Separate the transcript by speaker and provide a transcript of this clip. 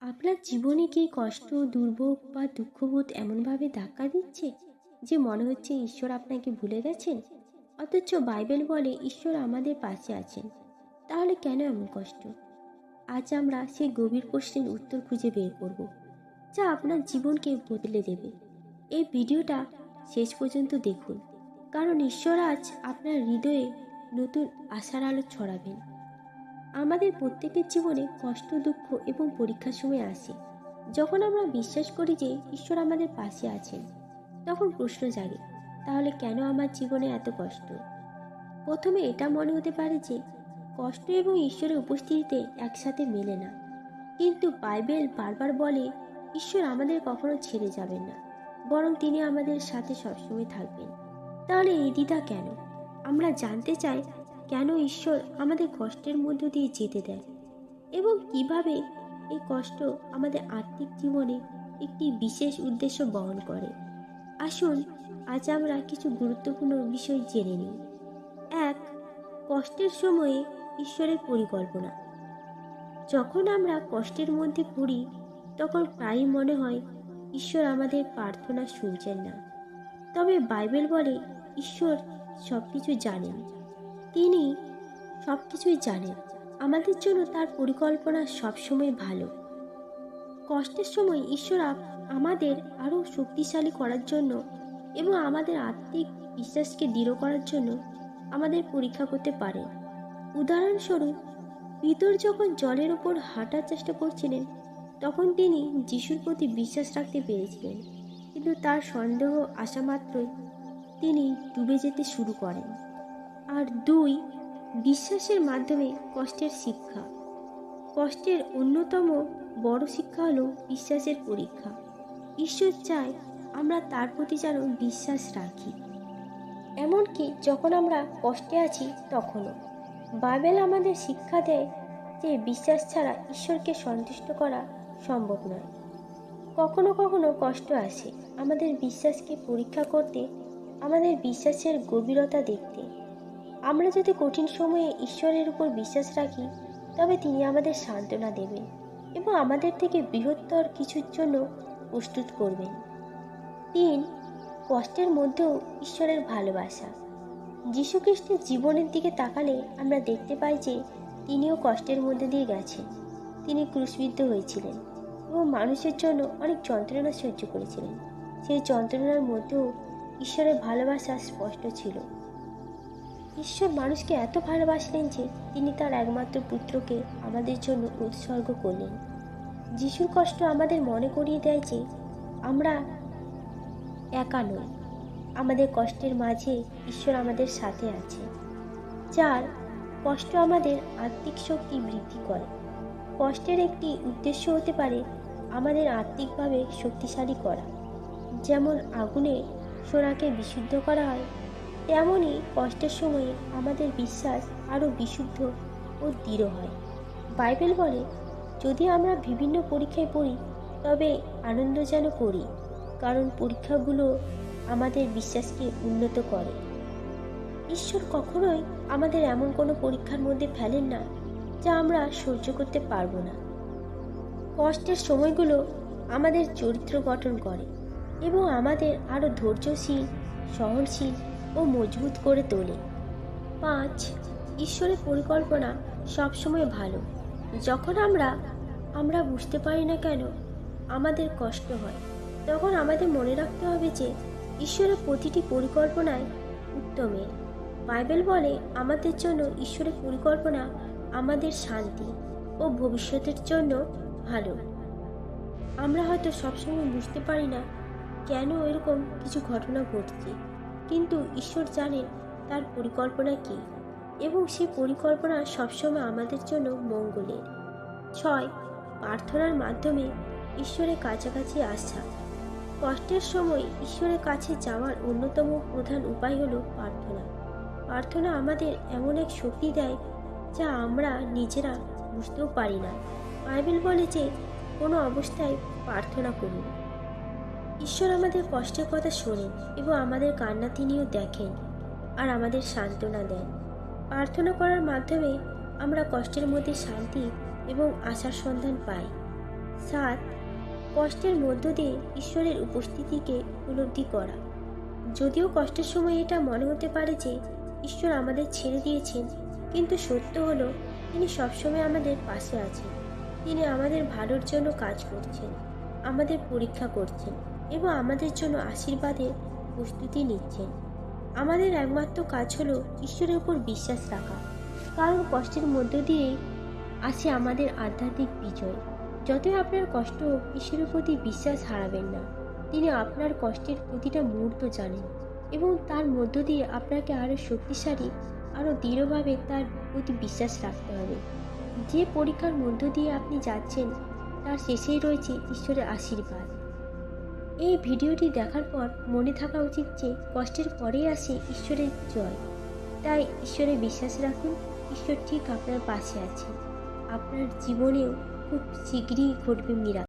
Speaker 1: আপনার জীবনে কি কষ্ট, দুর্ভোগ বা দুঃখবোধ এমনভাবে ধাক্কা দিচ্ছে যে মনে হচ্ছে ঈশ্বর আপনাকে ভুলে গেছেন? অথচ বাইবেল বলে ঈশ্বর আমাদের পাশে আছেন। তাহলে কেন এমন কষ্ট? আজ আমরা সেই গভীর প্রশ্নের উত্তর খুঁজে বের করব, যা আপনার জীবনকে বদলে দেবে। এই ভিডিওটা শেষ পর্যন্ত দেখুন, কারণ ঈশ্বর আজ আপনার হৃদয়ে নতুন আশার আলো ছড়াবেন। আমাদের প্রত্যেকের জীবনে কষ্ট, দুঃখ এবং পরীক্ষার সময় আসে। যখন আমরা বিশ্বাস করি যে ঈশ্বর আমাদের পাশে আছেন, তখন প্রশ্ন জাগে, তাহলে কেন আমার জীবনে এত কষ্ট? প্রথমে এটা মনে হতে পারে যে কষ্ট এবং ঈশ্বরের উপস্থিতিতে একসাথে মেলে না। কিন্তু বাইবেল বারবার বলে, ঈশ্বর আমাদের কখনো ছেড়ে যাবেন না, বরং তিনি আমাদের সাথে সবসময় থাকবেন। তাহলে এই দ্বিধা কেন? আমরা জানতে চাই কেন ঈশ্বর আমাদের কষ্টের মধ্য দিয়ে যেতে দেয় এবং কীভাবে এই কষ্ট আমাদের আর্থিক জীবনে একটি বিশেষ উদ্দেশ্য বহন করে? আসুন, আজ আমরা কিছু গুরুত্বপূর্ণ বিষয় জেনে নিই। এক, কষ্টের সময়ে ঈশ্বরের পরিকল্পনা। যখন আমরা কষ্টের মধ্যে পড়ি, তখন প্রায়ই মনে হয়, ঈশ্বর আমাদের প্রার্থনা শুনছেন না। তবে বাইবেল বলে, ঈশ্বর সব কিছু জানেন। তিনি সব কিছুই জানেন। আমাদের জন্য তার পরিকল্পনা সবসময় ভালো। কষ্টের সময় ঈশ্বর আমাদের আরও শক্তিশালী করার জন্য এবং আমাদের আত্মিক বিশ্বাসকে দৃঢ় করার জন্য আমাদের পরীক্ষা করতে পারে। উদাহরণস্বরূপ, পিতর যখন জলের ওপর হাঁটার চেষ্টা করছিলেন, তখন তিনি যিশুর প্রতি বিশ্বাস রাখতে পেরেছিলেন। কিন্তু তার সন্দেহ আসা মাত্রই তিনি ডুবে যেতে শুরু করেন। আর দুই, বিশ্বাসের মাধ্যমে কষ্টের শিক্ষা। কষ্টের অন্যতম বড় শিক্ষা হলো বিশ্বাসের পরীক্ষা। ঈশ্বর চায় আমরা তার প্রতি যেন বিশ্বাস রাখি। এমনকি যখন আমরা কষ্টে আছি তখনও। বাইবেল আমাদের শিক্ষা দেয় যে বিশ্বাস ছাড়া ঈশ্বরকে সন্তুষ্ট করা সম্ভব নয়। কখনো কখনো কষ্ট আসে আমাদের বিশ্বাসকে পরীক্ষা করতে, আমাদের বিশ্বাসের গভীরতা দেখতে। আমরা যদি কঠিন সময়ে ঈশ্বরের উপর বিশ্বাস রাখি, তবে তিনি আমাদের সান্ত্বনা দেবেন এবং আমাদের থেকে বৃহত্তর কিছুর জন্য প্রস্তুত করবেন। তিন, কষ্টের মধ্যেও ঈশ্বরের ভালোবাসা। যীশুখ্রিস্টের জীবনের দিকে তাকালে আমরা দেখতে পাই যে তিনিও কষ্টের মধ্যে দিয়ে গেছেন। তিনি ক্রুশবিদ্ধ হয়েছিলেন এবং মানুষের জন্য অনেক যন্ত্রণা সহ্য করেছিলেন। সেই যন্ত্রণার মধ্যেও ঈশ্বরের ভালোবাসা স্পষ্ট ছিল। ঈশ্বর মানুষকে এত ভালোবাসলেন যে তিনি তার একমাত্র পুত্রকে আমাদের জন্য উৎসর্গ করলেন। যিশুর কষ্ট আমাদের মনে করিয়ে দেয় যে আমরা একা নই। আমাদের কষ্টের মাঝে ঈশ্বর আমাদের সাথে আছে, যার কষ্ট আমাদের আত্মিক শক্তি বৃদ্ধি করে। কষ্টের একটি উদ্দেশ্য হতে পারে আমাদের আত্মিকভাবে শক্তিশালী করা, যেমন আগুনে সোনাকে বিশুদ্ধ করা হয় তেমনই কষ্টের সময়ে আমাদের বিশ্বাস আরও বিশুদ্ধ ও দৃঢ় হয়। বাইবেল বলে, যদি আমরা বিভিন্ন পরীক্ষায় পড়ি, তবে আনন্দ যেন করি, কারণ পরীক্ষাগুলো আমাদের বিশ্বাসকে উন্নত করে। ঈশ্বর কখনোই আমাদের এমন কোনো পরীক্ষার মধ্যে ফেলেন না, যা আমরা সহ্য করতে পারব না। কষ্টের সময়গুলো আমাদের চরিত্র গঠন করে এবং আমাদের আরও ধৈর্যশীল, সহনশীল ও মজবুত করে তোলে। পাঁচ, ঈশ্বরের পরিকল্পনা সবসময় ভালো। যখন আমরা আমরা বুঝতে পারি না কেন আমাদের কষ্ট হয়, তখন আমাদের মনে রাখতে হবে যে ঈশ্বরের প্রতিটি পরিকল্পনায় উত্তমের বাইবেল বলে আমাদের জন্য ঈশ্বরের পরিকল্পনা আমাদের শান্তি ও ভবিষ্যতের জন্য ভালো। আমরা হয়তো সবসময় বুঝতে পারি না কেন এরকম কিছু ঘটনা ঘটছে। কিন্তু ঈশ্বর জানেন তার পরিকল্পনা কী এবং সেই পরিকল্পনা সবসময় আমাদের জন্য মঙ্গলের। ছয়, প্রার্থনার মাধ্যমে ঈশ্বরের কাছাকাছি আসা। কষ্টের সময় ঈশ্বরের কাছে যাওয়ার অন্যতম প্রধান উপায় হলো প্রার্থনা। প্রার্থনা আমাদের এমন এক শক্তি দেয় যা আমরা নিজেরা বুঝতেও পারি না। বাইবেল বলে যে কোনো অবস্থায় প্রার্থনা করুন। ঈশ্বর আমাদের কষ্টের কথা শোনেন এবং আমাদের কান্না তিনিও দেখেন আর আমাদের সান্ত্বনা দেন। প্রার্থনা করার মাধ্যমে আমরা কষ্টের মধ্যে শান্তি এবং আশার সন্ধান পাই। সাত, কষ্টের মধ্য দিয়ে ঈশ্বরের উপস্থিতিকে উপলব্ধি করা। যদিও কষ্টের সময় এটা মনে হতে পারে যে ঈশ্বর আমাদের ছেড়ে দিয়েছেন, কিন্তু সত্য হলো তিনি সবসময় আমাদের পাশে আছেন। তিনি আমাদের ভালোর জন্য কাজ করছেন, আমাদের পরীক্ষা করছেন। এবং আমাদের জন্য আশীর্বাদের প্রস্তুতি নিচ্ছেন। আমাদের একমাত্র কাজ হলো ঈশ্বরের উপর বিশ্বাস রাখা। কারণ কষ্টের মধ্য দিয়েই আসে আমাদের আধ্যাত্মিক বিজয়। যতই আপনার কষ্ট ঈশ্বরের প্রতি বিশ্বাস হারাবেন না। তিনি আপনার কষ্টের প্রতিটা মুহূর্ত জানেন এবং তার মধ্য দিয়ে আপনাকে আরও শক্তিশালী আরও দৃঢ়ভাবে তার প্রতি বিশ্বাস রাখতে হবে। যে পরীক্ষার মধ্য দিয়ে আপনি যাচ্ছেন, তার শেষেই রয়েছে ঈশ্বরের আশীর্বাদ। এই ভিডিওটি দেখার পর মনে থাকা উচিত যে কষ্টের পরেই আসে ঈশ্বরের জয়। তাই ঈশ্বরে বিশ্বাস রাখুন, ঈশ্বর ঠিক আপনার পাশে আছে আপনার জীবনেও খুব শীঘ্রই ঘটবে মীরা